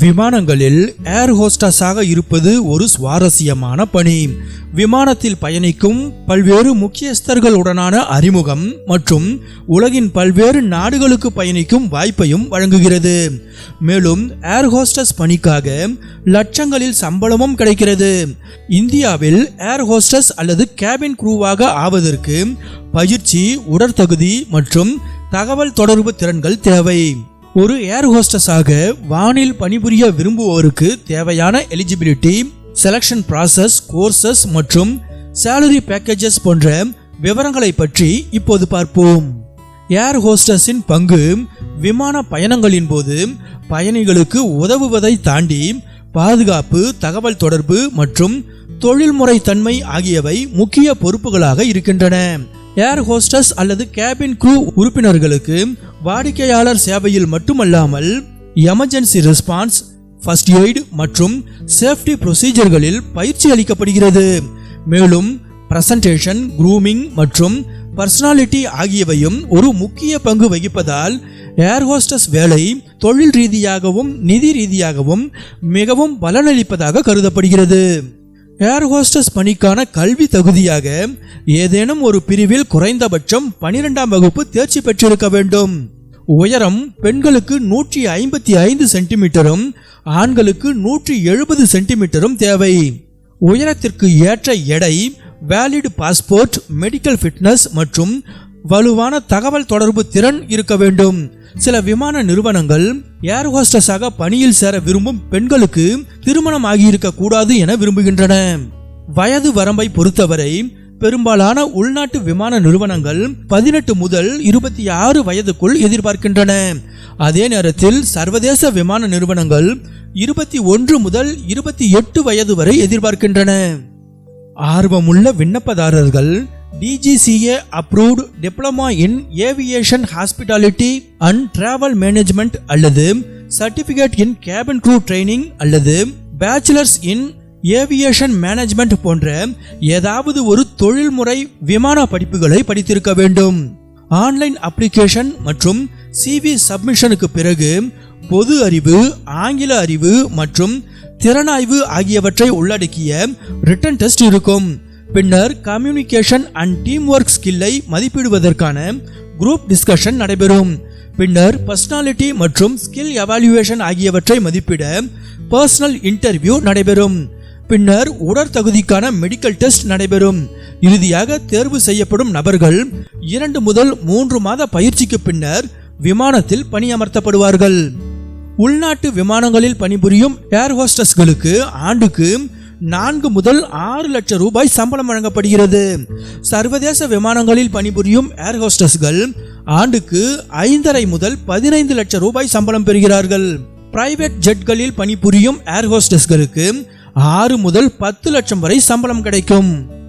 விமானங்களில் ஏர் ஹோஸ்டஸாக இருப்பது ஒரு சுவாரஸ்யமான பணி. விமானத்தில் பயணிக்கும் பல்வேறு முக்கியஸ்தர்களுடனான அறிமுகம் மற்றும் உலகின் பல்வேறு நாடுகளுக்கு பயணிக்கும் வாய்ப்பையும் வழங்குகிறது. மேலும் ஏர் ஹோஸ்டஸ் பணிக்காக லட்சங்களில் சம்பளமும் கிடைக்கிறது. இந்தியாவில் ஏர் ஹோஸ்டஸ் அல்லது கேபின் குரூவாக ஆவதற்கு பயிற்சி உடற்தகுதி மற்றும் தகவல் தொடர்பு திறன்கள் தேவை. ஒரு ஏர் ஹோஸ்டஸாக வானில் பணிபுரிய விரும்புவோருக்கு தேவையான எலிஜிபிலிட்டி செலக்ஷன் ப்ராசஸ் கோர்சஸ் மற்றும் சேலரி பேக்கேஜஸ் போன்ற விவரங்களை பற்றி இப்போது பார்ப்போம். ஏர் ஹோஸ்டஸின் பங்கு விமான பயணங்களின் போது பயணிகளுக்கு உதவுவதை தாண்டி பாதுகாப்பு தகவல் தொடர்பு மற்றும் தொழில்முறை தன்மை ஆகியவை முக்கிய பொறுப்புகளாக இருக்கின்றன. ஏர் ஹோஸ்டஸ் அல்லது கேபின் குரூ உறுப்பினர்களுக்கு வாடிக்கையாளர் சேவையில் மட்டுமல்லாமல் எமர்ஜென்சி ரெஸ்பான்ஸ் ஃபர்ஸ்ட் எய்டு மற்றும் சேஃப்டி ப்ரொசீஜர்களில் பயிற்சி அளிக்கப்படுகிறது. மேலும் பிரசன்டேஷன் க்ரூமிங் மற்றும் பர்சனாலிட்டி ஆகியவையும் ஒரு முக்கிய பங்கு வகிப்பதால் ஏர் ஹோஸ்டஸ் வேலை தொழில் ரீதியாகவும் நிதி ரீதியாகவும் மிகவும் பலனளிப்பதாக கருதப்படுகிறது. ஏர் ஹோஸ்டஸ் பணிக்கான கல்வி தகுதியாக ஏதேனும் ஒரு பிரிவில் குறைந்தபட்சம் பனிரெண்டாம் வகுப்பு தேர்ச்சி பெற்றிருக்க வேண்டும். உயரம் பெண்களுக்கு நூற்றி ஐம்பத்தி ஐந்து சென்டிமீட்டரும் ஆண்களுக்கு நூற்றி எழுபது சென்டிமீட்டரும் தேவை. உயரத்திற்கு ஏற்ற எடை வேலிட் பாஸ்போர்ட் மெடிக்கல் ஃபிட்னஸ் மற்றும் வலுவான தகவல் தொடர்பு திறன் இருக்க வேண்டும். சில விமான நிறுவனங்கள் ஏர் ஹோஸ்டஸாக பணியில் சேர விரும்பும் பெண்களுக்கு திருமணம் ஆகியிருக்க கூடாது என விரும்புகின்றன. வயது வரம்பை பொறுத்தவரை பெரும்பாலான உள்நாட்டு விமான நிறுவனங்கள் பதினெட்டு முதல் இருபத்தி ஆறு வயதுக்குள் எதிர்பார்க்கின்றன. அதே நேரத்தில் சர்வதேச விமான நிறுவனங்கள் இருபத்தி ஒன்று முதல் இருபத்தி எட்டு வயது வரை எதிர்பார்க்கின்றன. ஆர்வமுள்ள விண்ணப்பதாரர்கள் DGCA approved diploma in aviation hospitality and travel management அல்லது certificate in cabin crew training அல்லது பேச்சுலர்ஸ் இன் ஏவியேஷன் மேனேஜ்மெண்ட் போன்ற ஏதாவது ஒரு தொழில்முறை விமான படிப்புகளை படித்திருக்க வேண்டும். ஆன்லைன் அப்ளிகேஷன் மற்றும் சிவி சப்மிஷனுக்கு பிறகு பொது அறிவு ஆங்கில அறிவு மற்றும் திறனாய்வு ஆகியவற்றை உள்ளடக்கிய ரிட்டன் டெஸ்ட் இருக்கும். பின்னர் கம்யூனிகேஷன் அண்ட் டீம் ஒர்க் ஸ்கில்லை மதிப்பிடுவதற்கான குரூப் டிஸ்கஷன் நடைபெறும். பின்னர் பர்சனாலிட்டி மற்றும் ஸ்கில் எவாலுவேஷன் ஆகியவற்றை மதிப்பிட பர்சனல் இன்டர்வியூ நடைபெறும். பின்னர் உடற்தகுதிக்கான மெடிக்கல் டெஸ்ட் நடைபெறும். இறுதியாக தேர்வு செய்யப்படும் நபர்கள் இரண்டு முதல் மூன்று மாத பயிற்சிக்கு பின்னர் விமானத்தில் பணியமர்த்தப்படுவார்கள். உள்நாட்டு விமானங்களில் பணிபுரியும் ஏர் ஹோஸ்டஸ்களுக்கு ஆண்டுக்கு நான்கு முதல் ஆறு லட்சம் ரூபாய் சம்பளம் வழங்கப்படுகிறது. சர்வதேச விமானங்களில் பணிபுரியும் ஏர் ஹோஸ்டஸ்கள் ஆண்டுக்கு ஐந்தரை முதல் பதினைந்து லட்சம் ரூபாய் சம்பளம் பெறுகிறார்கள். பிரைவேட் ஜெட்களில் பணிபுரியும் ஏர் ஹோஸ்டஸ்களுக்கு ஆறு முதல் பத்து லட்சம் வரை சம்பளம் கிடைக்கும்.